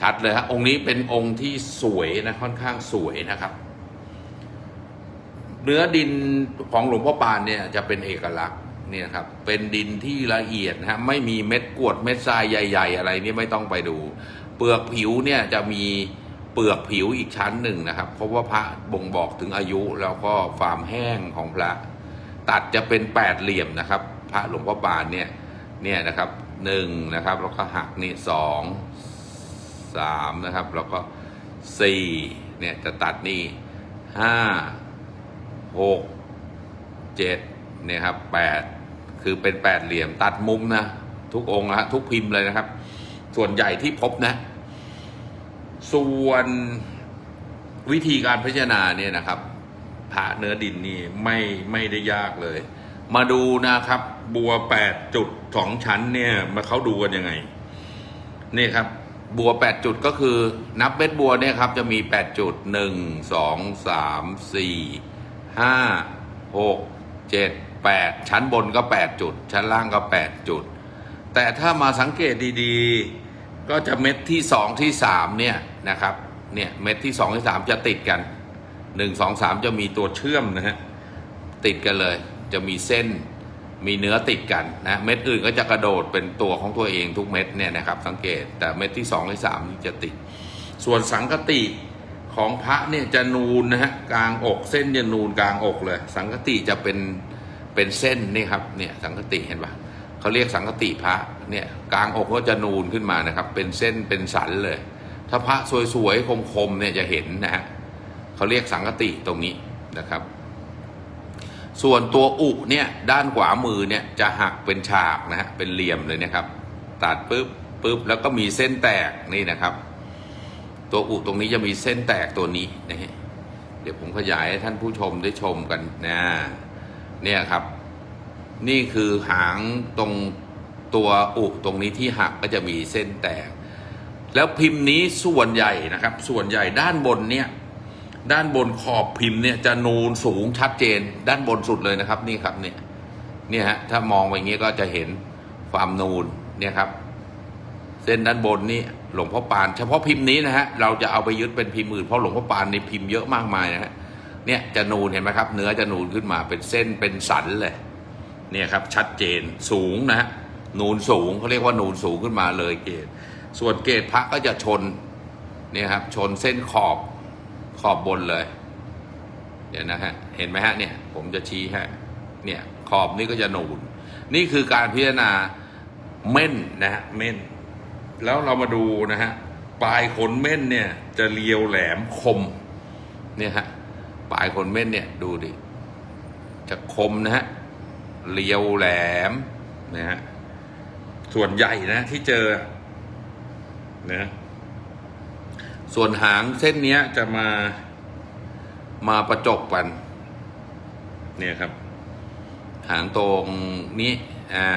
ชัดเลยฮะองค์นี้เป็นองค์ที่สวยนะค่อนข้างสวยนะครับ เนื้อดินของหลวงพ่อปานเนี่ยจะเป็นเอกลักษณ์เนี่ยครับเป็นดินที่ละเอียดนะฮะไม่มีเม็ดกรวดเม็ดทรายใหญ่ ๆ อะไรนี่ไม่ต้องไปดู เปลือกผิวเนี่ยจะมีเปลือกผิวอีกชั้นหนึ่งนะครับ เพราะว่าพระบ่งบอกถึงอายุแล้วก็ความแห้งของพระ ตัดจะเป็นแปดเหลี่ยมนะครับ พระหลวงพ่อปานเนี่ยเนี่ยนะครับหนึ่งนะครับแล้วก็หักนี่สอง สามนะครับ แล้วก็สี่เนี่ย จะตัดนี่ห้าหกเจ็ดเนี่ยครับแปดคือเป็นแปดเหลี่ยมตัดมุมนะ ทุกองค์นะฮะทุกพิมพ์เลยนะครับ ส่วนใหญ่ที่พบนะ ส่วนวิธีการพิจารณาเนี่ยนะครับพระเนื้อดินนี่ไม่ไม่ได้ยากเลย มาดูนะครับ บัวแปดจุดสองชั้นเนี่ยมาเขาดูกันยังไง นี่ครับ บัวแปดจุดก็คือนับเม็ดบัวเนี่ยครับจะมีแปดจุดหนึ่งสองสามสี่ห้าหกเจ็ดแปดชั้นบนก็แปดจุด ชั้นล่างก็แปดจุด แต่ถ้ามาสังเกตดีๆ ก็จะเม็ดที่สองที่สามเนี่ยนะครับเนี่ยเม็ดที่สองที่สามจะติดกันหนึ่งสองสามจะมีตัวเชื่อมนะฮะติดกันเลยจะมีเส้น มีเนื้อติดกันนะเม็ดอื่นก็จะกระโดดเป็นตัวของตัวเองทุกเม็ดเนี่ยนะครับสังเกตแต่เม็ดที่สองที่สามนี่จะติด ส่วนสังกติของพระเนี่ยจะนูนนะฮะกลางอกเส้นจะนูนกลางอกเลย สังกติจะเป็นเป็นเส้นนี่ครับเนี่ยสังกติเห็นปะเขาเรียกสังกติพระเนี่ยกลางอกก็จะนูนขึ้นมานะครับ เป็นเส้นเป็นสันเลย ถ้าพระสวยๆคมๆเนี่ยจะเห็นนะฮะเขาเรียกสังกติตรงนี้นะครับ ส่วนตัวอุเนี่ยด้านขวามือเนี่ยจะหักเป็นฉากนะฮะเป็นเหลี่ยมเลยนะครับ ตัดปุ๊บปุ๊บแล้วก็มีเส้นแตกนี่นะครับ ตัวอุตรงนี้จะมีเส้นแตกตัวนี้นะฮะเดี๋ยวผมขยายให้ท่านผู้ชมได้ชมกันนะเนี่ยครับ นี่คือหางตรงตัวอุตรงนี้ที่หักก็จะมีเส้นแตก แล้วพิมพ์นี้ส่วนใหญ่นะครับ ส่วนใหญ่ด้านบนเนี่ย ด้านบนขอบพิมพ์เนี่ยจะนูนสูงชัดเจน ด้านบนสุดเลยนะครับนี่ครับเนี่ยเนี่ยฮะถ้ามองไปอย่างนี้ก็จะเห็นความนูนเนี่ยครับ เส้นด้านบนนี่หลวงพ่อปาน เฉพาะพิมพ์นี้นะฮะเราจะเอาไปยึดเป็นพิมพ์อื่นเพราะหลวงพ่อปานในพิมพ์เยอะมากมายนะฮะเนี่ยจะนูนเห็นไหมครับ เนื้อจะนูนขึ้นมาเป็นเส้นเป็นสันเลยเนี่ยครับชัดเจนสูงนะฮะนูนสูงเขาเรียกว่านูนสูงขึ้นมาเลยเกตส่วนเกตพระก็จะชนเนี่ยครับชนเส้นขอบ ขอบบนเลย เดี๋ยวนะฮะ เห็นไหมฮะเนี่ย ผมจะชี้ให้เนี่ยขอบนี่ก็จะนูน นี่คือการพิจารณาเม่นนะฮะเม่น แล้วเรามาดูนะฮะปลายขนเม่นเนี่ยจะเรียวแหลมคมเนี่ยฮะปลายขนเม่นเนี่ยดูดิจะคมนะฮะเรียวแหลมนะฮะส่วนใหญ่นะที่เจอนะ ส่วนหางเส้นนี้จะมามาประจบกัน เนี่ยครับ หางตรงนี้อ่า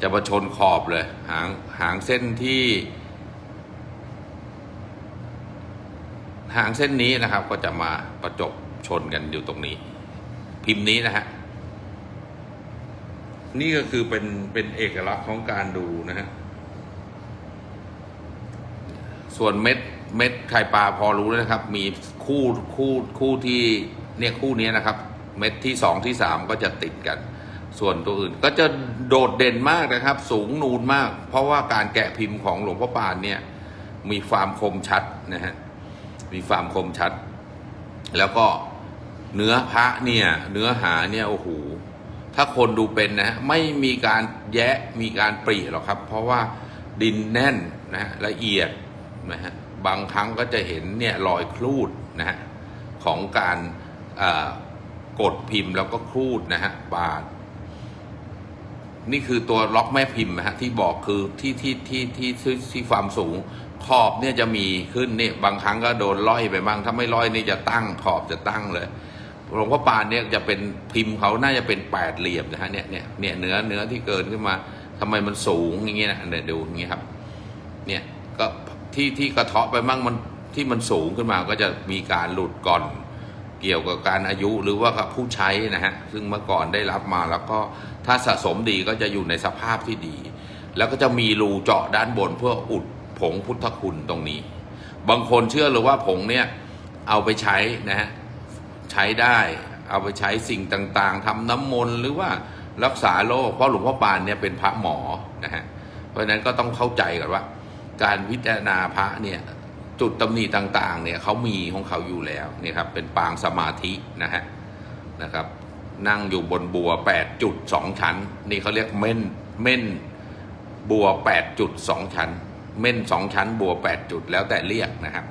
จะมาชนขอบเลย หางหางเส้นที่ หางเส้นนี้นะครับ ก็จะมาประจบชนกันอยู่ตรงนี้ พิมพ์นี้นะฮะนี่ก็คือเป็นเป็นเอกลักษณ์ของการดูนะฮะ ส่วนเม็ด เม็ดไข่ปลาพอรู้แล้วนะครับ มีคู่คู่คู่ที่เนี่ยคู่นี้นะครับ เม็ดที่สองที่สามก็จะติดกัน ส่วนตัวอื่นก็จะโดดเด่นมากนะครับ สูงนูนมาก เพราะว่าการแกะพิมพ์ของหลวงพ่อปานเนี่ยมีความคมชัดนะฮะมีความคมชัด แล้วก็เนื้อพระเนี่ยเนื้อหาเนี่ยโอ้โหถ้าคนดูเป็นนะฮะไม่มีการแยะมีการปรีหรอกครับ เพราะว่าดินแน่นนะฮะละเอียดนะฮะ บางครั้งก็จะเห็นเนี่ยรอยครูดนะฮะของการกดพิมพ์แล้วก็ครูดนะฮะบาดนี่คือตัวล็อกแม่พิมพ์นะฮะที่บอกคือที่ที่ที่ที่ที่ที่ความสูงขอบเนี่ยจะมีขึ้นเนี่ยบางครั้งก็โดนล่อยไปบ้างถ้าไม่ล่อยนี่จะตั้งขอบจะตั้งเลยหลวงพ่อปานเนี่ยจะเป็นพิมพ์เขาน่าจะเป็นแปดเหลี่ยมนะฮะเนี่ยเนี่ยเนี่ยเนื้อเนื้อที่เกินขึ้นมาทำไมมันสูงอย่างเงี้ยนะเดี๋ยวดูอย่างเงี้ยครับ เนี่ยก็ ที่ที่กระเทาะไปมั่งมันที่มันสูงขึ้นมาก็จะมีการหลุดก่อนเกี่ยวกับการอายุหรือว่าผู้ใช้นะฮะซึ่งเมื่อก่อนได้รับมาแล้วก็ถ้าสะสมดีก็จะอยู่ในสภาพที่ดี แล้วก็จะมีรูเจาะด้านบนเพื่ออุดผงพุทธคุณตรงนี้ บางคนเชื่อเลยว่าผงเนี่ยเอาไปใช้นะฮะใช้ได้เอาไปใช้สิ่งต่างๆทำน้ำมนต์หรือว่ารักษาโรคเพราะหลวงพ่อปานเนี่ยเป็นพระหมอนะฮะเพราะฉะนั้นก็ต้องเข้าใจก่อนว่า การพิจารณาพระเนี่ยจุดตำหนิต่างๆเนี่ยเขามีของเขาอยู่แล้วเนี่ยครับเป็นปางสมาธินะฮะนะครับ นั่งอยู่บนบัว 8 จุด 2 ชั้น นี่เขาเรียกเม่นเม่นบัว 8 จุด 2 ชั้น เม่น 2 ชั้น บัว 8 จุดแล้วแต่เรียกนะครับ